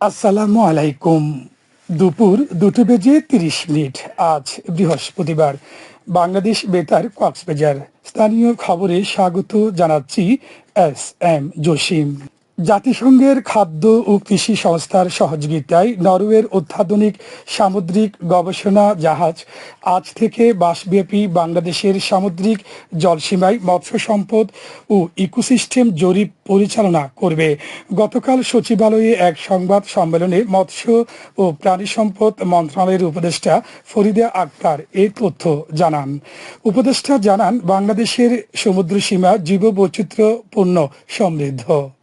আসসালামু আলাইকুম। দুপুর দুটো বেজে তিরিশ মিনিট। আজ বৃহস্পতিবার। বাংলাদেশ বেতার কক্সবাজার। স্থানীয় খবরে স্বাগত জানাচ্ছি এস এম জসিম। জাতিসংঘের খাদ্য ও কৃষি সংস্থার সহযোগিতায় নরওয়ের অত্যাধুনিক সামুদ্রিক গবেষণা জাহাজ আজ থেকে বাসব্যাপী বাংলাদেশের সামুদ্রিক জলসীমায় মৎস্য সম্পদ ও ইকোসিস্টেম জরিপ পরিচালনা করবে। গতকাল সচিবালয়ে এক সংবাদ সম্মেলনে মৎস্য ও প্রাণী সম্পদ মন্ত্রণালয়ের উপদেষ্টা ফরিদা আক্তার এই তথ্য জানান। উপদেষ্টা জানান, বাংলাদেশের সমুদ্র সীমা জীববৈচিত্র্যপূর্ণ সমৃদ্ধ।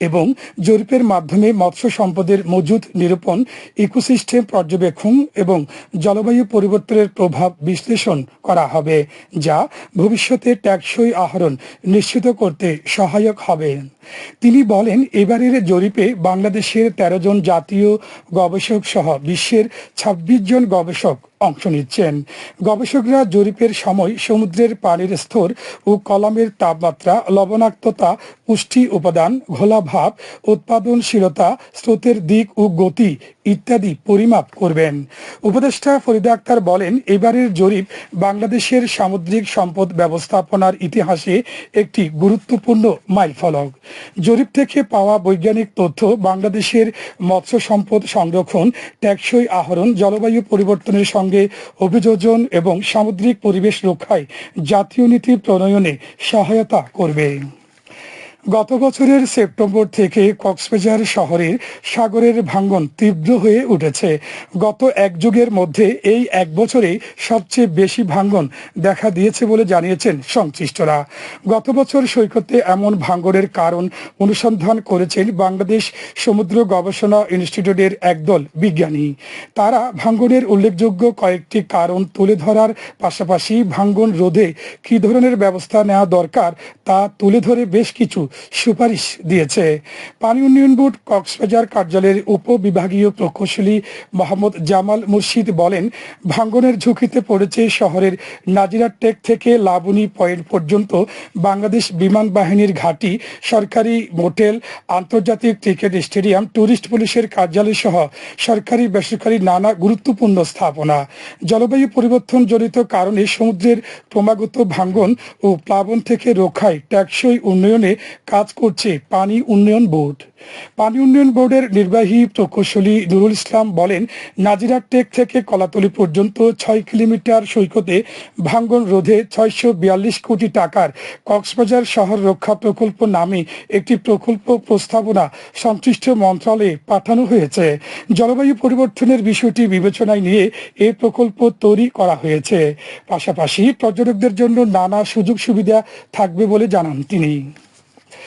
এবং জরিপের মাধ্যমে মৎস্য সম্পদের মজুদ নিরূপণ, ইকোসিস্টেম পর্যবেক্ষণ এবং জলবায়ু পরিবর্তনের প্রভাব বিশ্লেষণ করা হবে, যা ভবিষ্যতে ট্যাক্সই আহরণ নিশ্চিত করতে সহায়ক হবে। তিনি বলেন, এবারের জরিপে বাংলাদেশের তেরো জন জাতীয় গবেষক সহ বিশ্বের ২৬ জন গবেষক অংশ নিচ্ছেন। গবেষকরা জরিপের সময় সমুদ্রের পানির স্তর ও কলমের তাপমাত্রা, লবণাক্ততা, পুষ্টি উপাদান, ঘোলা ভাব, উৎপাদনশীলতা, স্রোতের দিক ও গতি ইত্যাদি পরিমাপ করবেন। উপদেষ্টা ফরিদা আক্তার বলেন, এবারের জরিপ বাংলাদেশের সামুদ্রিক সম্পদ ব্যবস্থাপনার ইতিহাসে একটি গুরুত্বপূর্ণ মাইলফলক। জরিপ থেকে পাওয়া বৈজ্ঞানিক তথ্য, বাংলাদেশের মৎস্য সম্পদ সংরক্ষণ টেকসই আহরণ, জলবায়ু পরিবর্তনের সঙ্গে অভিযোজন এবং সামুদ্রিক পরিবেশ রক্ষায় জাতীয় নীতি প্রণয়নে সহায়তা করবে। গত বছরের সেপ্টেম্বর থেকে কক্সবাজার শহরের সাগরের ভাঙ্গন তীব্র হয়ে উঠেছে। গত এক যুগের মধ্যে এই এক বছরে সবচেয়ে বেশি ভাঙ্গন দেখা দিয়েছে বলে জানিয়েছেন সংশ্লিষ্টরা। গত বছর সৈকতে এমন ভাঙ্গনের কারণ অনুসন্ধান করেছেন বাংলাদেশ সমুদ্র গবেষণা ইনস্টিটিউটের একদল বিজ্ঞানী। তারা ভাঙ্গনের উল্লেখযোগ্য কয়েকটি কারণ তুলে ধরার পাশাপাশি ভাঙ্গন রোধে কী ধরনের ব্যবস্থা নেওয়া দরকার তা তুলে ধরে বেশ কিছু সুপারিশ দিয়েছে। পানি উন্নয়ন বোর্ড কক্সবাজার কার্যালয়ের উপবিভাগীয় প্রকৌশলী মোহাম্মদ জামাল মুর্শিদ বলেন, ভাঙ্গনের ঝুঁকিতে পড়েছে শহরের নাজিরা টেক থেকে লাবণী পয়েন্ট পর্যন্ত বাংলাদেশ বিমান বাহিনীর ঘাঁটি, সরকারি মোটেল, আন্তর্জাতিক ক্রিকেট স্টেডিয়াম, টুরিস্ট পুলিশের কার্যালয় সহ সরকারি বেসরকারি নানা গুরুত্বপূর্ণ স্থাপনা। জলবায়ু পরিবর্তন জনিত কারণে সমুদ্রের ক্রমাগত ভাঙ্গন ও প্লাবন থেকে রক্ষায় টেকসই উন্নয়নে কাজ করছে পানি উন্নয়ন বোর্ড। পানি উন্নয়ন বোর্ডের নির্বাহী প্রকৌশলী নুরুল ইসলাম বলেন, নাজিরা টেক থেকে কলাতলি পর্যন্ত ছয় কিলোমিটার সৈকতে ভাঙ্গন রোধে ছয়শো বিয়াল্লিশ কোটি টাকার কক্সবাজার শহর রক্ষা প্রকল্প নামে একটি প্রকল্প প্রস্তাবনা সংশ্লিষ্ট মন্ত্রণালয়ে পাঠানো হয়েছে। জলবায়ু পরিবর্তনের বিষয়টি বিবেচনায় নিয়ে এ প্রকল্প তৈরি করা হয়েছে। পাশাপাশি পর্যটকদের জন্য নানা সুযোগ সুবিধা থাকবে বলে জানান তিনি।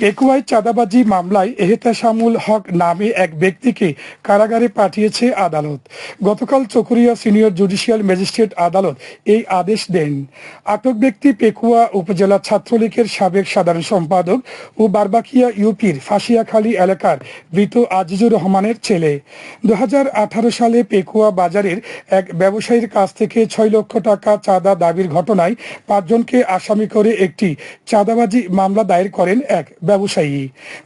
পেকুয়ায় চাঁদাবাজি মামলায় এহতেশামুল হক নামে এক ব্যক্তিকে কারাগারে পাঠিয়েছে আদালত। গতকাল চকরিয়া সিনিয়র জুডিশিয়াল ম্যাজিস্ট্রেট আদালত এই আদেশ দেন। আটক ব্যক্তি পেকুয়া উপজেলা ছাত্রলীগের সাবেক সাধারণ সম্পাদক ও বারবাকিয়া ইউপির ফাঁসিয়াখালী এলাকার মৃত আজিজুর রহমানের ছেলে। দু হাজার আঠারো সালে পেকুয়া বাজারের এক ব্যবসায়ীর কাছ থেকে ছয় লক্ষ টাকা চাঁদা দাবির ঘটনায় পাঁচজনকে আসামি করে একটি চাঁদাবাজি মামলা দায়ের করেন এক ব্যবসায়ী।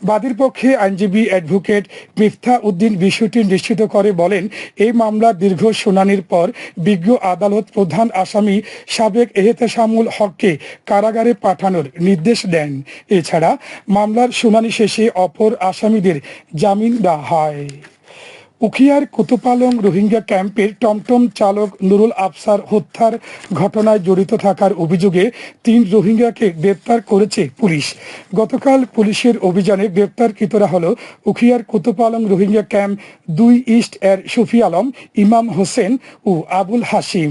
বাদীর পক্ষে আইনজীবী অ্যাডভোকেট মিফতা উদ্দিন বিষয়টি নিশ্চিত করে বলেন, এই মামলার দীর্ঘ শুনানির পর বিজ্ঞ আদালত প্রধান আসামি সাবেক এহতেশামুল হককে কারাগারে পাঠানোর নির্দেশ দেন। এছাড়া মামলার শুনানি শেষে অপর আসামিদের জামিন দেওয়া হয়। উখিয়ার কুতুপালং রোহিঙ্গা ক্যাম্পের টমটম চালক নুরুল আফসার হত্যার ঘটনায় জড়িত থাকার অভিযোগে তিন রোহিঙ্গাকে গ্রেপ্তার করেছে পুলিশ। গতকাল পুলিশের অভিযানে গ্রেপ্তারকৃতরা হল উখিয়ার কুতুপালং রোহিঙ্গা ক্যাম্প দুই ইস্ট এর শফি আলম, ইমাম হোসেন ও আবুল হাসিম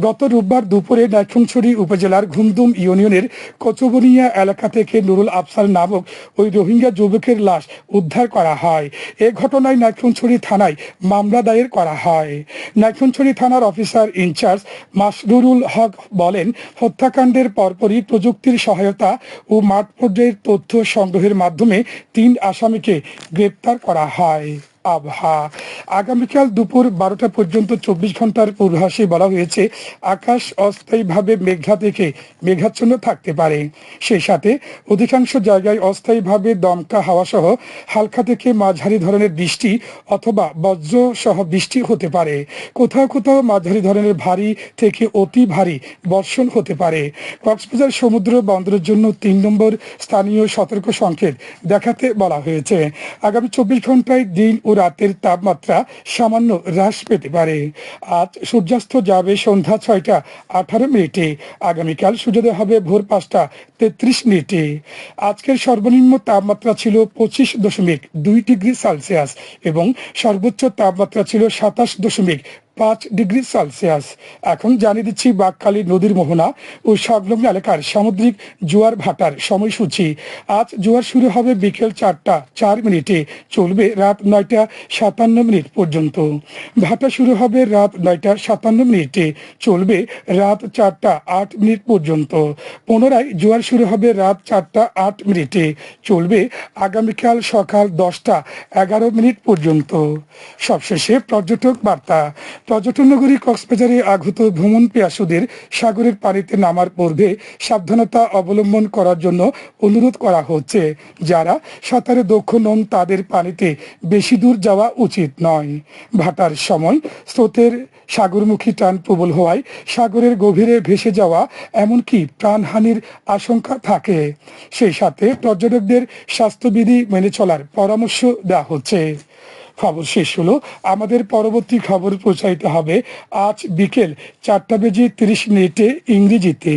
গত রোববার দুপুরে নাইখুংছড়ি উপজেলার ঘুমদুম ইউনিয়নের কচবনিয়া এলাকা থেকে নুরুল আফসার নামক ওই রোহিঙ্গা যুবকের লাশ উদ্ধার করা হয়। এ ঘটনায় নাইখুংছড়ি থানা থানায় মামলা দায়ের করা হয়। নাইফুনছড়ি থানার অফিসার ইনচার্জ মাসরুরুল হক বলেন, হত্যাকাণ্ডের পরপরই প্রযুক্তির সহায়তা ও মাঠ পর্যায়ের তথ্য সংগ্রহের মাধ্যমে তিন আসামিকে গ্রেপ্তার করা হয়। আবহাওয়া আগামীকাল দুপুর বারোটা পর্যন্ত চব্বিশ ঘণ্টার পূর্বাসে বলা হয়েছে, আকাশ অস্থায়ীভাবে মেঘলা থেকে মেঘাচ্ছন্ন থাকতে পারে। সেই সাথে অধিকাংশ জায়গায় অস্থায়ীভাবে দমকা হাওয়া সহ হালকা থেকে মাঝারি ধরনের বৃষ্টি অথবা বজ্র সহ বৃষ্টি হতে পারে। কোথাও কোথাও মাঝারি ধরনের ভারী থেকে অতি ভারী বর্ষণ হতে পারে। কক্সবাজার সমুদ্র বন্দরের জন্য তিন নম্বর স্থানীয় সতর্ক সংকেত দেখাতে বলা হয়েছে। আগামী চব্বিশ ঘন্টায় দিন ও রাতের তাপমাত্রা সামান্য হ্রাস পেতে পারে। আজ সূর্যাস্ত যাবে সন্ধ্যা ছয়টা আঠারো মিনিটে। আগামীকাল সূর্যোদয় হবে ভোর পাঁচটা তেত্রিশ মিনিটে। আজকের সর্বনিম্ন তাপমাত্রা ছিল পঁচিশ দশমিক দুই ডিগ্রি সেলসিয়াস এবং সর্বোচ্চ তাপমাত্রা ছিল সাতাশ দশমিক পাঁচ ডিগ্রি সেলসিয়াস। এখন জানিয়ে দিচ্ছি বাকখালী নদীর মোহনা ও সংলগ্ন এলাকার সামুদ্রিক জোয়ার ভাটার সময়সূচি। আজ জোয়ার শুরু হবে বিকেল চারটা চার মিনিটে, চলবে রাত নয়টা সাতান্ন মিনিট পর্যন্ত। ভাটা শুরু হবে রাত নয়টা সাতান্ন মিনিটে, চলবে রাত চারটা আট মিনিট পর্যন্ত। পুনরায় জোয়ার শুরু হবে রাত চারটা আট মিনিটে। চলবে আগামীকাল সকাল দশটা এগারো মিনিট পর্যন্ত। সবশেষে পর্যটক বার্তা। পর্যটন নগরী কক্সবাজারে আগত ভ্রমণ পেয়াসুদের সাগরের পানিতে নামার পূর্বে সাবধানতা অবলম্বন করার জন্য অনুরোধ করা হচ্ছে। যারা সাঁতারে দক্ষ নন, তাদের পানিতে বেশি দূর যাওয়া উচিত নয়। ভাটার সময় স্রোতের সাগরমুখী টান প্রবল হওয়ায় সাগরের গভীরে ভেসে যাওয়া এমনকি প্রাণহানির আশঙ্কা থাকে। সেই সাথে পর্যটকদের স্বাস্থ্যবিধি মেনে চলার পরামর্শ দেওয়া হচ্ছে। খবর শেষ হলো, আমাদের পরবর্তী খবর প্রচারিত হবে আজ বিকেল চারটা বেজে তিরিশ মিনিটে ইংরেজিতে।